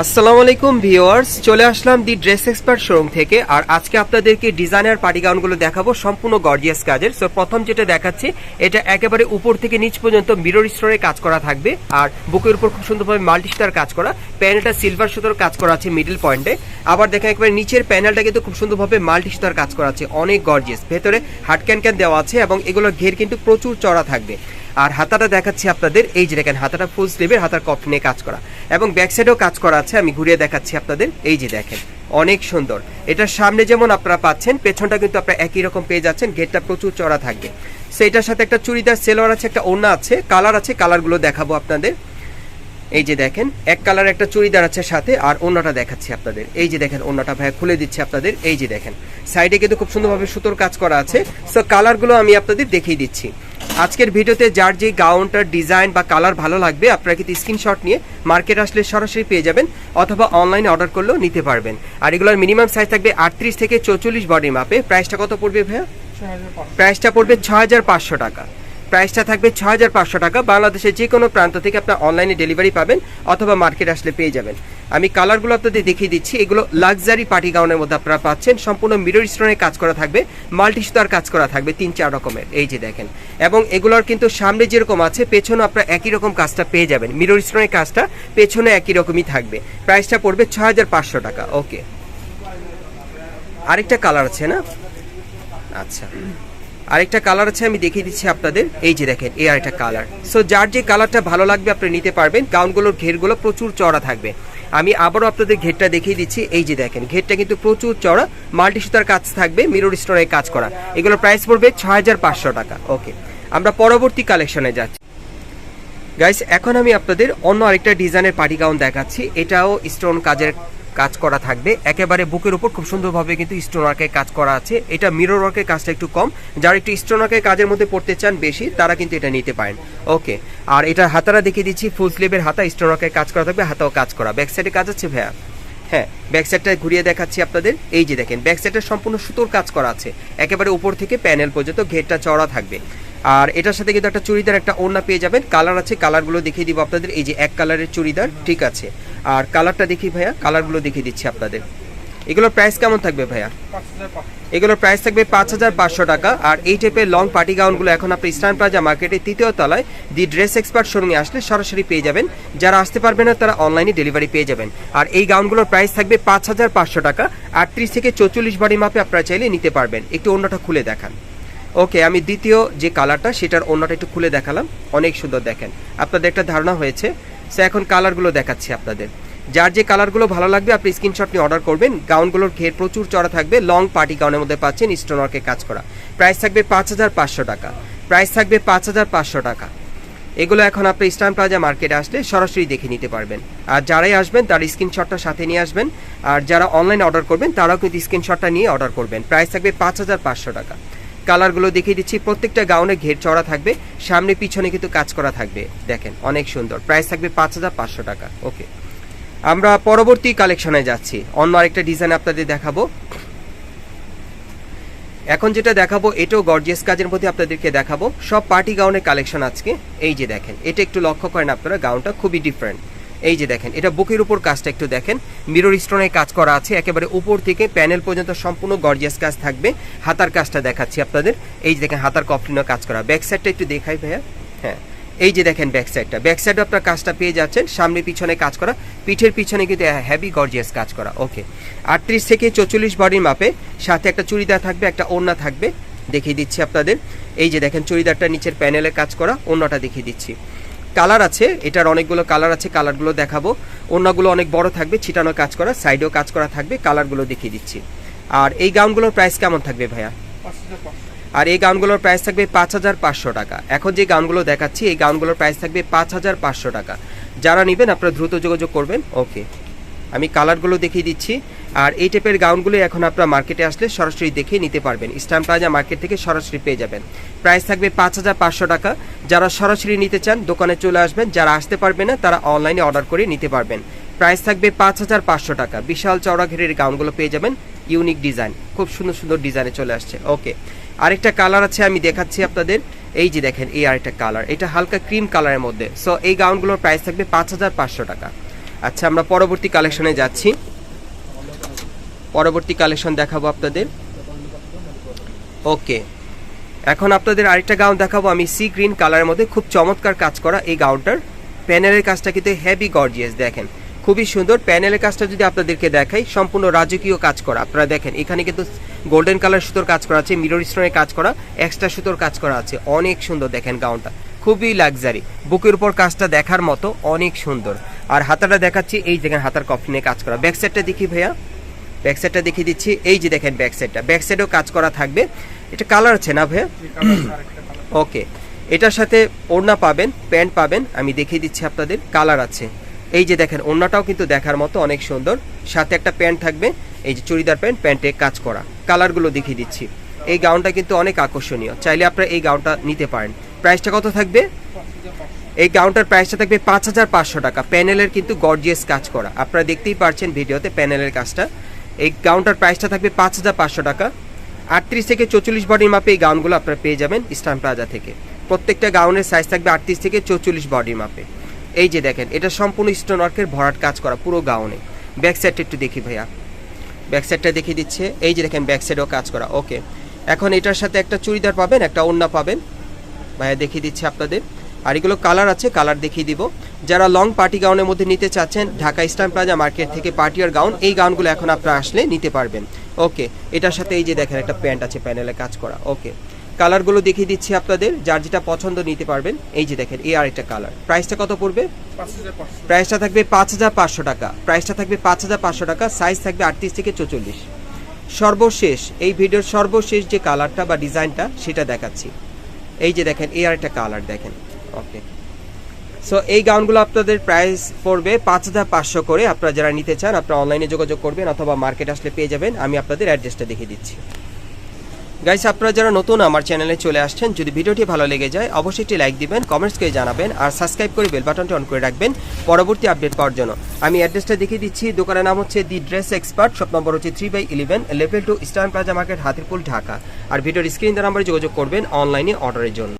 আসসালামু আলাইকুম ভিউয়ার্স, চলে আসলাম দি ড্রেস এক্সপার্ট শোরুম থেকে, আর আজকে আপনাদেরকে ডিজাইনার পার্টি গাউনগুলো দেখাবো, সম্পূর্ণ গর্জিয়াস কাজের। সো প্রথম যেটা দেখাচ্ছি, এটা একেবারে উপর থেকে নিচ পর্যন্ত মিরর স্টোরে কাজ করা থাকবে, আর বুকের উপর খুব সুন্দরভাবে মাল্টি স্টার কাজ করা প্যানেলটা সিলভার সুতোর কাজ করা আছে মিডল পয়েন্টে আবার দেখেন একেবারে নিচের প্যানেলটা কিন্তু খুব সুন্দরভাবে মাল্টি স্টার কাজ করা আছে, অনেক গর্জিয়াস। ভেতরে হাট ক্যান ক্যান দেওয়া আছে, এবং এগুলোর ঘের কিন্তু প্রচুর চড়া থাকবে। আর হাতাটা দেখাচ্ছি আপনাদের, এই যে দেখেন, হাতাটা ফুল স্লিভের হাতার কফ নিয়ে কাজ করা। এবং ব্যাক সাইডেও কাজ করা আছে, আমি ঘুরিয়ে দেখাচ্ছি আপনাদের, এই যে দেখেন, অনেক সুন্দর। এটার সামনে যেমন আপনারা পাচ্ছেন, পেছনটা কিন্তু আপনারা একই রকম পেয়ে যাচ্ছেন গেটটা প্রচুর চড়া থাকবে। সো এটার সাথে একটা চুড়িদার সেলোয়ার আছে, একটা ওড়না আছে কালার আছে কালারগুলো দেখাবো আপনাদের। এই যে দেখেন, এক কালার একটা চুড়িদার আছে সাথে, আর অন্যটা দেখাচ্ছি আপনাদের। এই যে দেখেন অন্যটা ভাই খুলে দিচ্ছি আপনাদের, এই যে দেখেন। সাইডে কিন্তু খুব সুন্দরভাবে সুতোর কাজ করা আছে। সো কালারগুলো আমি আপনাদের দেখিয়ে দিচ্ছি। আজকের ভিডিওতে যার যে গাউনটার ডিজাইন বা কালার ভালো লাগবে, আপনারা কিন্তু স্ক্রিনশট নিয়ে মার্কেট আসলে সরাসরি পেয়ে যাবেন অথবা অনলাইনে অর্ডার করলেও নিতে পারবেন। আর এগুলোর মিনিমাম সাইজ থাকবে আটত্রিশ থেকে চৌচল্লিশ বডি মাপে প্রাইসটা কত পড়বে ভাইয়া? প্রাইসটা পড়বে ছ হাজার পাঁচশো টাকা। প্রাইসটা থাকবে ছ হাজার পাঁচশো টাকা। বাংলাদেশের যে কোনো প্রান্ত থেকে আপনার অনলাইনে ডেলিভারি পাবেন অথবা মার্কেট আসলে পেয়ে যাবেন। আমি কালারগুলো আপনাদের দেখিয়ে দিচ্ছি। এগুলো লাক্সারি পার্টি গাউনের মধ্যে আপনারা পাচ্ছেন। সম্পূর্ণ মিরর স্টোনের কাজ করা থাকবে। মাল্টি সুতার কাজ করা থাকবে তিন চার রকমের। এই যে দেখেন। এবং এগুলোর কিন্তু সামনে যেরকম আছে, পেছনে আপনারা একই রকম কাজটা পেয়ে যাবেন। মিরর স্টোনের কাজটা পেছনে একই রকমই থাকবে। প্রাইসটা পড়বে ছ হাজার টাকা। ওকে আরেকটা কালার আছে, না? আচ্ছা। আরেকটা কালার আছে, আমি দেখিয়ে দিচ্ছি আপনাদের। এই যে দেখেন, এই আরেকটা কালার সো যার যে কালারটা ভালো লাগবে, আপনি নিতে পারবেন। গাউনগুলোর ঘেরগুলো প্রচুর চড়া থাকবে। আমি আবারও আপনাদের ঘেরটা দেখিয়ে দিচ্ছি। এই যে দেখেন, ঘেরটা কিন্তু প্রচুর চড়া মাল্টি সুতার কাজ থাকবে মিরর স্টোনের কাজ করা এগুলোর প্রাইস পড়বে ছ টাকা। ওকে আমরা পরবর্তী কালেকশনে যাচ্ছি। গাইস এখন আমি আপনাদের অন্য আরেকটা ডিজাইনের পার্টি গাউন দেখাচ্ছি। এটাও স্টোন কাজের কাজ করা থাকবে। একেবারে বুকের উপর খুব সুন্দরভাবে কিন্তু স্টোন ওয়ার্কের কাজ করা আছে। এটা মিরর ওয়ার্কের কাজটা একটু কম। যারা একটু স্টোন ওয়ার্কের কাজের মধ্যে পড়তে চান বেশি, তারা কিন্তু এটা নিতে পারেন। ওকে আর এটা হাতারা দেখিয়ে দিচ্ছি ফুল স্লিভের হাতা স্টোন ওয়ার্কের কাজ করা থাকবে, হাতাও কাজ করা। ব্যাক সাইডে কাজ আছে ভাইয়া? হ্যাঁ ব্যাক সাইডটা ঘুরিয়ে দেখাচ্ছি আপনাদের। এই যে দেখেন ব্যাক সাইডটা সম্পূর্ণ সুতোর কাজ করা আছে। একেবারে উপর থেকে প্যানেল পর্যন্ত ঘেরটা চড়া থাকবে। আর এটার সাথে কিন্তু একটা চুড়িদার, একটা ওড়না পেয়ে যাবেন। কালার আছে কালারগুলো দেখিয়ে দিব আপনাদের। এই যে এক কালারের চুড়িদার, ঠিক আছে। আর কালারটা দেখি ভাইয়া, কালারগুলো দেখিয়ে দিচ্ছি আপনাদের। এগুলোর প্রাইস কেমন থাকবে ভাইয়া? এগুলোর প্রাইস থাকবে পাঁচ হাজার পাঁচশো টাকা। আর এই টাইপের লং পার্টি গাউনগুলো এখন আপনি ইস্টার্ন প্লাজা মার্কেটের তৃতীয় তলায় দি ড্রেস এক্সপার্ট শোরুমে আসলে সরাসরি পেয়ে যাবেন। যারা আসতে পারবেন না, তারা অনলাইনে ডেলিভারি পেয়ে যাবেন। আর এই গাউনগুলোর প্রাইস থাকবে পাঁচ হাজার পাঁচশো টাকা। আর আটত্রিশ থেকে চৌচল্লিশ বাড়ি মাপে আপনারা চাইলে নিতে পারবেন। একটু অন্যটা খুলে দেখান। ওকে আমি দ্বিতীয় যে কালারটা সেটার অন্যটা একটু খুলে দেখালাম। অনেক সুন্দর দেখেন। আপনাদের একটা ধারণা হয়েছে সো এখন কালারগুলো দেখাচ্ছি আপনাদের। যার যে কালারগুলো ভালো লাগবে, আপনি স্ক্রিনশট নিয়ে অর্ডার করবেন। গাউনগুলোর ঘের প্রচুর চড়া থাকবে। লং পার্টি গাউনের মধ্যে পাচ্ছেন স্টোন ওয়ার্কে কাজ করা। প্রাইস থাকবে পাঁচ হাজার পাঁচশো টাকা। প্রাইস থাকবে পাঁচ হাজার পাঁচশো টাকা। এগুলো এখন আপনি ইস্টার্ন প্লাজা মার্কেটে আসলে সরাসরি দেখে নিতে পারবেন। আর যারাই আসবেন, তার স্ক্রিনশটটা সাথে নিয়ে আসবেন। আর যারা অনলাইন অর্ডার করবেন, তারাও কিন্তু স্ক্রিনশটটা নিয়ে অর্ডার করবেন। প্রাইস থাকবে পাঁচ হাজার পাঁচশো টাকা। কালারগুলো দেখিয়ে দিচ্ছি। প্রত্যেকটা গাউনে ঘের চড়া থাকবে। সামনে পিছনে কিন্তু কাজ করা থাকবে। দেখেন, অনেক সুন্দর। প্রাইস থাকবে পাঁচ হাজার পাঁচশো টাকা। ওকে। আমরা পরবর্তী কালেকশনে যাচ্ছি। অন্য আরেকটা ডিজাইন আপনাদের দেখাবো। এখন যেটা দেখাবো, এটাও গর্জিয়াস কাজের মধ্যে আপনাদেরকে দেখাবো। সব পার্টি গাউনের কালেকশন আজকে। এই যে দেখেন, এটা একটু লক্ষ্য করেন আপনারা গাউনটা খুবই ডিফারেন্ট এই যে দেখেন, এটা বুকের উপর কাজটা একটু দেখেন। মিরর স্টোনের কাজ করা আছে, একেবারে উপর থেকে প্যানেল পর্যন্ত সম্পূর্ণ গর্জিয়াস কাজ থাকবে। হাতার কাজটা দেখাচ্ছি আপনাদের। এই যে দেখেন, হাতার কফলিনও কাজ করা। ব্যাক সাইডটা একটু দেখাই ভাইয়া। হ্যাঁ এই যে দেখেন ব্যাক সাইডটা ব্যাক সাইডে আপনার কাজটা পেয়ে যাচ্ছেন। সামনে পিছনে কাজ করা। পিঠের পিছনে কিন্তু হ্যাভি গর্জিয়াস কাজ করা। ওকে আটত্রিশ থেকে চৌচল্লিশ বডির মাপে, সাথে একটা চুড়িদার থাকবে, একটা ওড়না থাকবে। দেখিয়ে দিচ্ছি আপনাদের। এই যে দেখেন, চুড়িদারটা নিচের প্যানেলে কাজ করা। ওড়নাটা দেখিয়ে দিচ্ছি। কালার আছে, এটার অনেকগুলো কালার আছে, কালারগুলো দেখাবো। অন্যগুলো অনেক বড় থাকবে, ছিটানো কাজ করা, সাইডেও কাজ করা থাকবে, কালারগুলো দেখিয়ে দিচ্ছি। আর এই গাউনগুলোর প্রাইস কেমন থাকবে ভাইয়া? আর এই গাউনগুলোর প্রাইস থাকবে পাঁচ হাজার পাঁচশো টাকা। এখন যে গাউনগুলো দেখাচ্ছি, এই গাউনগুলোর প্রাইস থাকবে পাঁচ হাজার পাঁচশো টাকা। যারা নেবেন, আপনারা দ্রুত যোগাযোগ করবেন। ওকে। আমি কালারগুলো দেখিয়ে দিচ্ছি। আর এই টাইপের গাউনগুলো এখন আপনারা মার্কেটে আসলে সরাসরি দেখে নিতে পারবেন। স্ট্যাম্প প্লাজা মার্কেট থেকে সরাসরি পেয়ে যাবেন। প্রাইস থাকবে পাঁচ হাজার পাঁচশো টাকা। যারা সরাসরি নিতে চান, দোকানে চলে আসবেন। যারা আসতে পারবে না, তারা অনলাইনে অর্ডার করে নিতে পারবেন। প্রাইস থাকবে পাঁচ হাজার পাঁচশো টাকা। বিশাল চওড়া ঘেরের গাউনগুলো পেয়ে যাবেন। ইউনিক ডিজাইন খুব সুন্দর সুন্দর ডিজাইনে চলে আসছে। ওকে আরেকটা কালার আছে, আমি দেখাচ্ছি আপনাদের। এই যে দেখেন, এই আরেকটা কালার এটা হালকা ক্রিম কালারের মধ্যে। সো এই গাউনগুলোর প্রাইস থাকবে পাঁচ হাজার পাঁচশো টাকা। আচ্ছা আমরা পরবর্তী কালেকশনে যাচ্ছি। পরবর্তী কালেকশন দেখাবো আপনাদের। ওকে এখন আপনাদের আরেকটা গাউন দেখাবো। আমি সি গ্রিন কালারের মধ্যে খুব চমৎকার কাজ করা এই গাউনটার প্যানেলের কাজটা কিন্তু হেভি গর্জিয়াস দেখেন। খুবই সুন্দর। প্যানেলের কাজটা যদি আপনাদেরকে দেখাই, সম্পূর্ণ রাজকীয় কাজ করা। আপনারা দেখেন, এখানে কিন্তু গোল্ডেন কালার সুতোর কাজ করা আছে মিরর স্টোনের কাজ করা এক্সট্রা সুতোর কাজ করা আছে। অনেক সুন্দর, দেখেন গাউনটা খুবই লাক্সারি বুকের উপর কাজটা দেখার মতো অনেক সুন্দর। আর হাতাটা দেখাচ্ছি, এই দেখেন হাতার কফিনে কাজ করা। ব্যাক সাইডটা দেখি ভাইয়া। ব্যাক সাইডটা দেখিয়ে দিচ্ছি। এই যে দেখেন ব্যাক সাইডটা ব্যাক সাইডেও কাজ করা থাকবে। এটা কালার আছে না ভাইয়া? ওকে এটার সাথে ওড়না পাবেন প্যান্ট পাবেন। আমি দেখিয়ে দিচ্ছি আপনাদের কালার আছে। এই যে দেখেন ওড়নাটাও কিন্তু দেখার মতো অনেক সুন্দর। সাথে একটা প্যান্ট থাকবে। এই যে চুড়িদার প্যান্ট প্যান্টে কাজ করা। কালারগুলো দেখিয়ে দিচ্ছি। এই গাউনটা কিন্তু অনেক আকর্ষণীয়। চাইলে আপনারা এই গাউনটা নিতে পারেন। প্রাইসটা কত থাকবে? এই গাউনটার প্রাইসটা থাকবে পাঁচ হাজার পাঁচশো টাকা। প্যানেলের কিন্তু গর্জিয়াস কাজ করা। আপনারা দেখতেই পারছেন ভিডিওতে প্যানেলের কাজটা। এই গাউনটার প্রাইসটা থাকবে পাঁচ হাজার পাঁচশো টাকা। আটত্রিশ থেকে চৌচল্লিশ বডির মাপে এই গাউনগুলো আপনারা পেয়ে যাবেন ইস্টার্ন প্লাজা থেকে। প্রত্যেকটা গাউনের সাইজ থাকবে আটত্রিশ থেকে চৌচল্লিশ বডির মাপে এই যে দেখেন, এটা সম্পূর্ণ স্টোন ওয়ার্কের ভরাট কাজ করা পুরো গাউনে ব্যাক সাইডটা একটু দেখি ভাইয়া। ব্যাক সাইডটা দেখিয়ে দিচ্ছে। এই যে দেখেন ব্যাক সাইডেও কাজ করা। ওকে এখন এটার সাথে একটা চুড়িদার পাবেন, একটা ওড়না পাবেন। ভাইয়া দেখিয়ে দিচ্ছে আপনাদের। আর এগুলো কালার আছে কালার দেখিয়ে দিব। যারা লং পার্টি গাউনের মধ্যে নিতে চাচ্ছেন ঢাকা ইস্টার্ন প্লাজা মার্কেট থেকে পার্টিয়ার গাউন এই গাউনগুলো এখন আপনারা আসলে নিতে পারবেন। ওকে এটার সাথে এই যে দেখেন একটা প্যান্ট আছে প্যানেলে কাজ করা। ওকে কালারগুলো দেখিয়ে দিচ্ছি আপনাদের যার যেটা পছন্দ নিতে পারবেন। এই যে দেখেন এই আরেকটা কালার। প্রাইসটা কত পড়বে? প্রাইসটা থাকবে পাঁচ হাজার পাঁচশো টাকা। প্রাইসটা থাকবে পাঁচ হাজার পাঁচশো টাকা সাইজ থাকবে আটত্রিশ থেকে চৌচল্লিশ। সর্বশেষ এই ভিডিওর সর্বশেষ যে কালারটা বা ডিজাইনটা সেটা দেখাচ্ছি। এই যে দেখেন এই আরেকটা কালার দেখেন। ওকে সো এই গাউনগুলো আপনাদের প্রাইস পড়বে পাঁচ হাজার পাঁচশো করে। আপনারা যারা নিতে চান, আপনারা অনলাইনে যোগাযোগ করবেন অথবা মার্কেট আসলে পেয়ে যাবেন। আমি আপনাদের অ্যাড্রেসটা দেখিয়ে দিচ্ছি। গাইস আপনারা যারা নতুন আমার চ্যানেলে চলে আসছেন, যদি ভিডিওটি ভালো লেগে যায়, অবশ্যই একটি লাইক দিবেন কমেন্টস করে জানাবেন, আর সাবস্ক্রাইব করে বেল বাটনটি অন করে রাখবেন পরবর্তী আপডেট পাওয়ার জন্য। আমি অ্যাড্রেসটা দেখিয়ে দিচ্ছি। দোকানের নাম হচ্ছে the dress expert shop number হচ্ছে three by eleven level two eastern plaza market Hatirpool Dhaka আর ভিডিওর স্ক্রিন নাম্বারে যোগাযোগ করবেন অনলাইনে অর্ডারের জন্য।